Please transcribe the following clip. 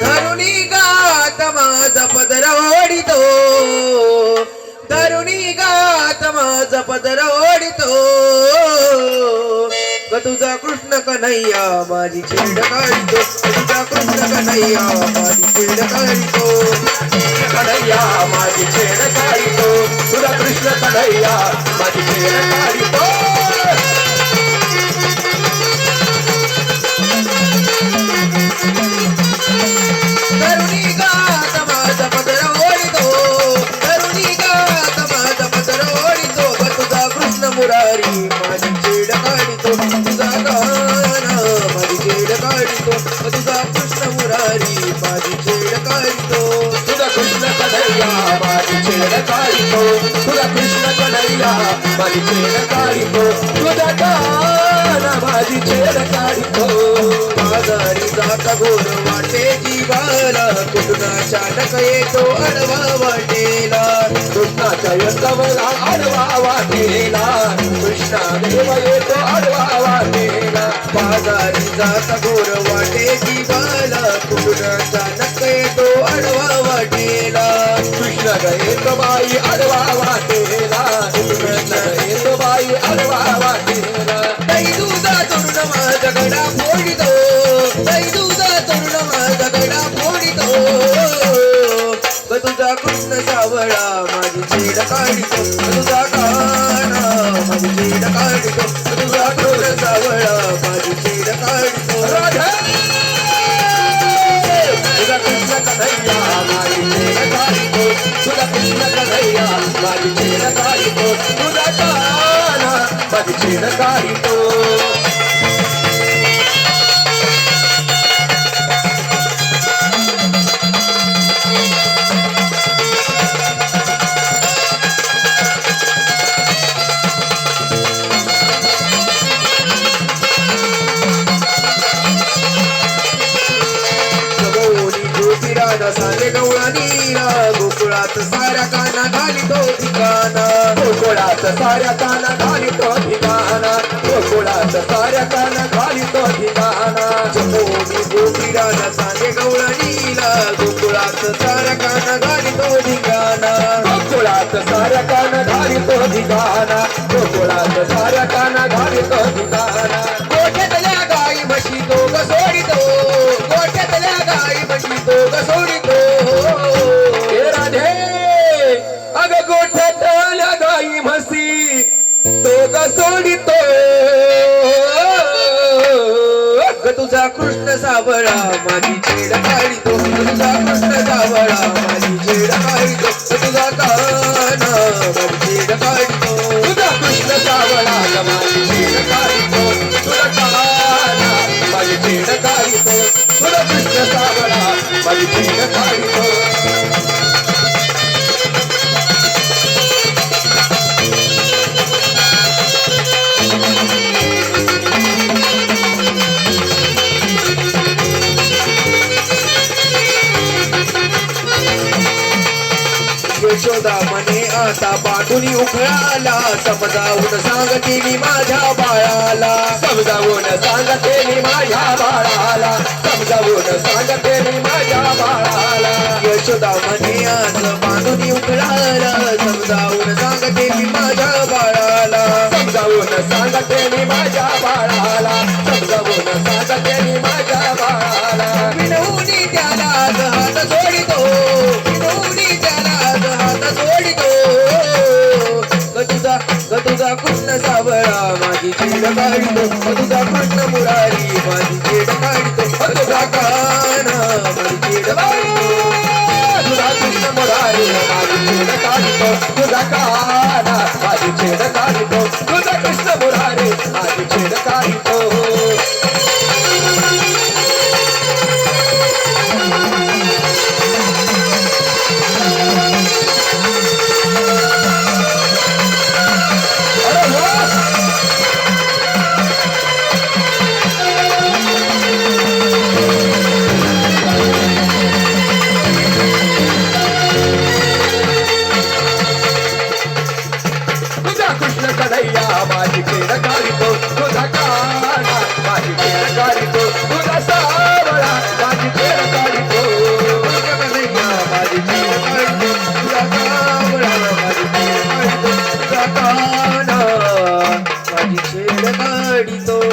धरुणी गात माझा पदर ओढितो. धरुणी गात माझा पदर ओढितो. ग तुझा कृष्ण कन्हैया माझी चिंड काढतो. तुझा कृष्ण कन्हैया माझी चिंड काढतो. कन्हैया माझी छेड काढतो. तुझा कृष्ण कन्हैया माझी छेड काढतो. मुरारी माझी चेड काढितो. तुझा कृष्ण कन्हैया माझी छेड काढितो. तुझा कृष्ण कन्हैया माझी छेड काढितो. तुझा गाना माझी छेड काढितो. बाजारी जाता घोर वाटे जीवाला. कुटुनाच्या नक येतो अडवा वाटेला. कृष्णाच्या यंतवला आडवा वाटेला. कृष्णा देव येतो आडवा वाटेला. बाजारी जाता घोर वाटे जीवाला. कुटुनाच्या नक अडवा वाटेला. कृष्ण बाई आडवा वाटेला. तै तुझा तरुण माझा फोडितो. तै तुझा तरुण माझा फोडितो. ग तुझा कृष्ण सावळा माझी काढितो. तुझा काना माझी काढितो. तुझा कृष्ण सावळा माझी काढितो. काना माझी काढितो साऱ्या काना घाली तो ठिकाणा. गोकुळात साऱ्या काना घालितो गोकुळात साऱ्या काना घालितो ठिकाणा जगोनी ज्योतिराजा साले गवळा गोकुळात सारकान काना घाली गोकुळात सारकान काना घालितो ठिकाणा गोकुळात सारकान काना घालितो ठिकाणा गोठ्यातल्या गाई म्हशी दोघ सोडितो. गोठ्यातल्या गाई म्हशी दोघ सोडितो. राधे अग गोठ्यातल्या गाई म्हशी दोघ सोडितो. तुझा कृष्ण सावळा माझी छेड काढितो तुझा कृष्ण सावळा माझी छेड काढितो तुझा काना माझी छेड काढितो तुझा कृष्ण सावळा ग माझी छेड काढितो तुझा काना माझी छेड काढितो तुझा कृष्ण सावळा माझी छेड काढितो यशोदा मने आता पाठुनी उखळाला समजावून सांगते मी माझ्या बाळाला. समजावून सांगते मी माझ्या बाळाला. समजावून सांगते मी माझ्या बाळाला. यशोदा मने आता बांधुनी उखळाला समजावून सांगते मी माझ्या बाळाला. समजावून सांगते मी माझ्या बाळाला. समजावून सांगते मी माझ्या बाळाला. विनवणी त्याला हात जोडितो. विनवणी त्याला आज हात ग तुझा ग तुझा कृष्ण सावळा माझी ग तुझा कृष्ण मुरारी माझी तुझा काना माझी तुझा कृष्ण मुरारी माझी तुझा काना माझी तुझा कृष्ण